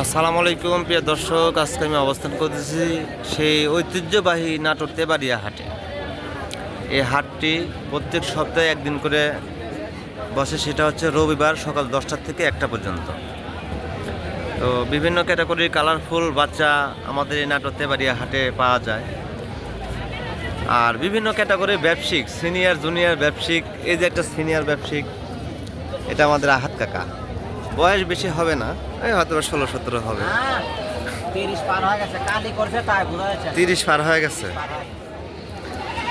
আসসালামু আলাইকুম, প্রিয় দর্শক। আজকে আমি অবস্থান করতেছি সেই ঐতিহ্যবাহী নাটোর তেবাড়িয়া হাটে। এই হাটটি প্রত্যেক সপ্তাহে একদিন করে বসে, সেটা হচ্ছে রবিবার সকাল দশটার থেকে একটা পর্যন্ত। তো বিভিন্ন ক্যাটাগরির কালারফুল বাচ্চা আমাদের এই নাটোর তেবাড়িয়া হাটে পাওয়া যায়। আর বিভিন্ন ক্যাটাগরির ব্যবসায়িক, সিনিয়র, জুনিয়র ব্যবসিক এই যে একটা সিনিয়র ব্যবসিক এটা আমাদের আহাত কাকা। বয়স বেশি হবে না এই হয়তো বা ষোলো সতেরো হবে। তিরিশ পার হয়ে গেছে হয়ে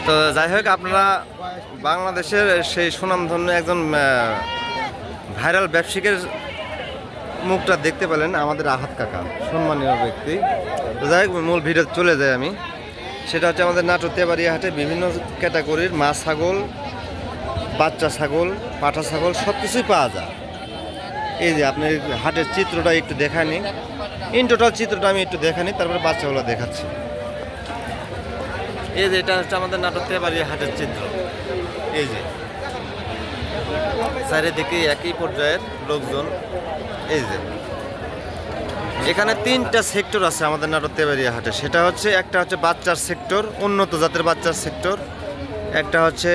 তো যাই হোক আপনারা বাংলাদেশের সেই সুনামধন্য একজন ভাইরাল ব্যবসায়িকের মুখটা দেখতে পেলেন আমাদের আহাত কাকা সম্মানীয় ব্যক্তি। তো যাই হোক মূল ভিডিও চলে যাই আমি। সেটা হচ্ছে আমাদের নাটোর তেবাড়িয়া হাটে বিভিন্ন ক্যাটাগরির মা ছাগল বাচ্চা ছাগল পাঠা ছাগল সব কিছুই পাওয়া যায়। এই যে আপনি হাটের চিত্রটা একটু দেখানি ইন টোটাল চিত্রটা আমি একটু দেখানি তারপরে বাচ্চাগুলো দেখাচ্ছি। এই যে এটা হচ্ছে আমাদের নাটক তেবাড়িয়া হাটের চিত্র। এই যে। চারিদিকে একই পর্যায়ের লোকজন। এই যে। এখানে তিনটা সেক্টর আছে আমাদের নাটক তেবাড়িয়া হাটে। সেটা হচ্ছে, একটা হচ্ছে বাচ্চার সেক্টর, উন্নত জাতের বাচ্চার সেক্টর। একটা হচ্ছে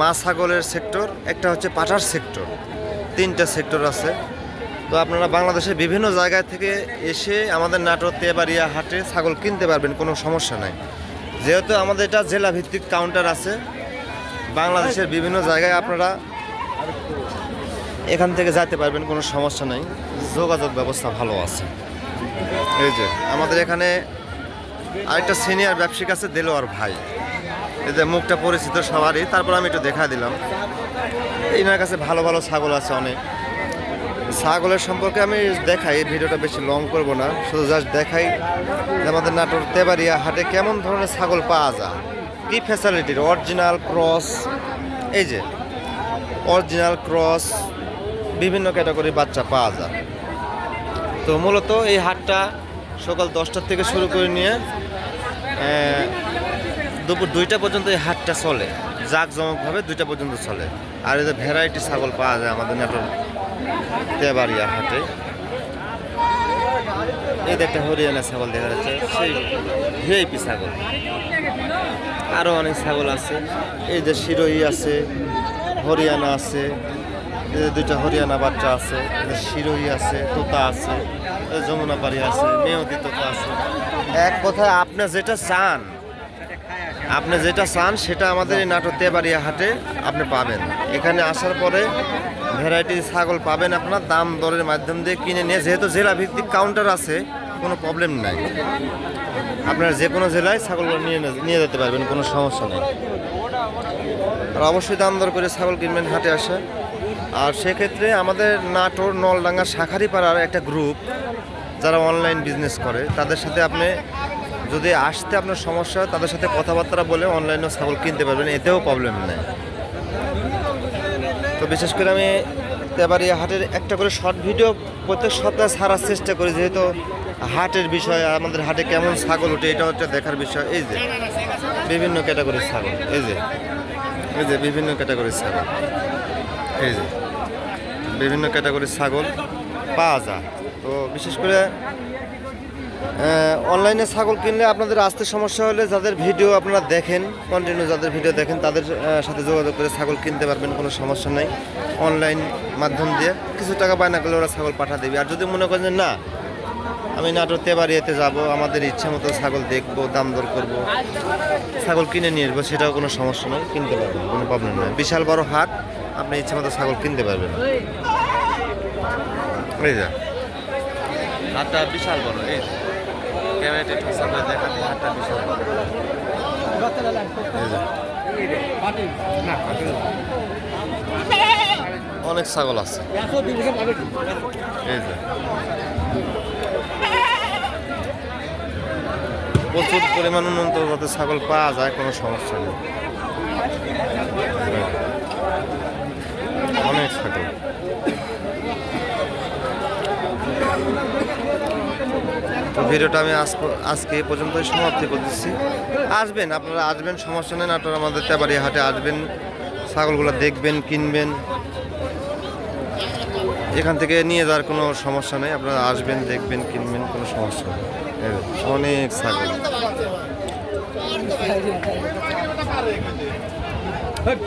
মা ছাগলের সেক্টর, একটা হচ্ছে পাঠার সেক্টর। তিনটা সেক্টর আছে। তো আপনারা বাংলাদেশের বিভিন্ন জায়গায় থেকে এসে আমাদের নাটোর, তেবাড়িয়া হাটে ছাগল কিনতে পারবেন, কোনো সমস্যা নাই। যেহেতু আমাদের এটা জেলা ভিত্তিক কাউন্টার আছে, বাংলাদেশের বিভিন্ন জায়গায় আপনারা এখান থেকে যেতে পারবেন, কোনো সমস্যা নাই। যোগাযোগ ব্যবস্থা ভালো আছে। এই যে, আমাদের এখানে আরেকটা সিনিয়র ব্যবসায়িক আছে, দেলোয়ার ভাই। এই যে, মুখটা পরিচিত সবারই। তারপর আমি একটু দেখা দিলাম। এনার কাছে ভালো ভালো ছাগল আছে অনেক। ছাগলের সম্পর্কে আমি দেখাই ভিডিওটা বেশি লং করব না। শুধু জাস্ট দেখাই আমাদের নাটোর তেবাড়িয়া হাটে কেমন ধরনের ছাগল পাওয়া যায়। কী ফ্যাসিলিটির অরিজিনাল ক্রস এই যে অরিজিনাল ক্রস বিভিন্ন ক্যাটাগরির বাচ্চা পাওয়া যায়। তো মূলত এই হাটটা সকাল দশটার থেকে শুরু করে নিয়ে দুপুর দুইটা পর্যন্ত এই হাটটা চলে। জাঁকজমকভাবে দুইটা পর্যন্ত চলে। আর এই যে ভ্যারাইটি ছাগল পাওয়া যায় আমাদের নাটোর তেবাড়িয়া হাটে। এই একটা হরিয়ানা ছাগল দেখা যাচ্ছে, সেই ভিআইপি ছাগল। আরও অনেক ছাগল আছে। এই যে শিরোই আছে, হরিয়ানা আছে দুইটা হরিয়ানা বাচ্চা আছে শিরোই আছে, তোতা আছে, এই যমুনা পাড়ি আছে মেয়তি তোতা আছে। এক কথায় আপনি যেটা চান আপনি যেটা চান, সেটা আমাদের এই নাটোর তেবাড়িয়া হাটে আপনি পাবেন। এখানে আসার পরে ভ্যারাইটি ছাগল পাবেন আপনার, দাম দরের মাধ্যম দিয়ে কিনে নিয়ে, যেহেতু জেলা ভিত্তিক কাউন্টার আছে, কোনো প্রবলেম নাই। আপনার যে কোনো জেলায় ছাগল নিয়ে নিয়ে যেতে পারবেন, কোনো সমস্যা নেই। আর অবশ্যই দাম দর করে ছাগল কিনবেন, হাটে আসে। আর সেক্ষেত্রে আমাদের নাটোর নলডাঙ্গা শাখারি পাড়ার একটা গ্রুপ যারা অনলাইন বিজনেস করে, তাদের সাথে আপনি যদি আসতে আপনার সমস্যা হয়, তাদের সাথে কথাবার্তা বলে অনলাইনেও ছাগল কিনতে পারবেন, এতেও প্রবলেম নেই। তো বিশেষ করে আমি তেবাড়িয়া হাটের একটা করে শর্ট ভিডিও প্রত্যেক সপ্তাহে ছাড়ার চেষ্টা করি, যেহেতু হাটের বিষয়, আমাদের হাটে কেমন ছাগল ওঠে, এটা হচ্ছে দেখার বিষয়। এই যে, বিভিন্ন ক্যাটাগরির ছাগল, এই যে এই যে, বিভিন্ন ক্যাটাগরির ছাগল, এই যে, বিভিন্ন ক্যাটাগরির ছাগল পাওয়া যায়। তো বিশেষ করে অনলাইনে ছাগল কিনলে আপনাদের আসতে সমস্যা হলে যাদের ভিডিও আপনারা দেখেন কন্টিনিউ যাদের ভিডিও দেখেন, তাদের সাথে যোগাযোগ করে ছাগল কিনতে পারবেন, কোনো সমস্যা নেই। অনলাইন মাধ্যম দিয়ে কিছু টাকা বায়না করলে ওরা ছাগল পাঠা দেবে। আর যদি মনে করেন না, আমি নাটোর তেবাড়িয়াতে যাব, আমাদের ইচ্ছা মতো ছাগল দেখব, দাম দর করব, ছাগল কিনে নিয়ে আসব, সেটাও কোনো সমস্যা নয় কিনতে পারবেন, কোনো প্রবলেম নয় বিশাল বড় হাট, আপনি ইচ্ছা মতো ছাগল কিনতে পারবেন। হাটটা বিশাল বড়, এই। একটু সামনে দেখাতে। অনেক ছাগল আছে। প্রচুর পরিমাণ উন্নত যাতে ছাগল পাওয়া যায়, কোনো সমস্যা নেই। অনেক ছাগল। তো ভিডিওটা আমি আজ আজকে এ পর্যন্তই সমাপ্তি করতেছি। আসবেন, আপনারা আসবেন, সমস্যা নেই, নাটোর আমাদের তেবাড়ি হাটে আসবেন, ছাগলগুলো দেখবেন, কিনবেন। এখান থেকে নিয়ে যাওয়ার কোনো সমস্যা নেই, আপনারা আসবেন, দেখবেন, কিনবেন, কোনো সমস্যা নেই। অনেক ছাগল। হ্যাঁ।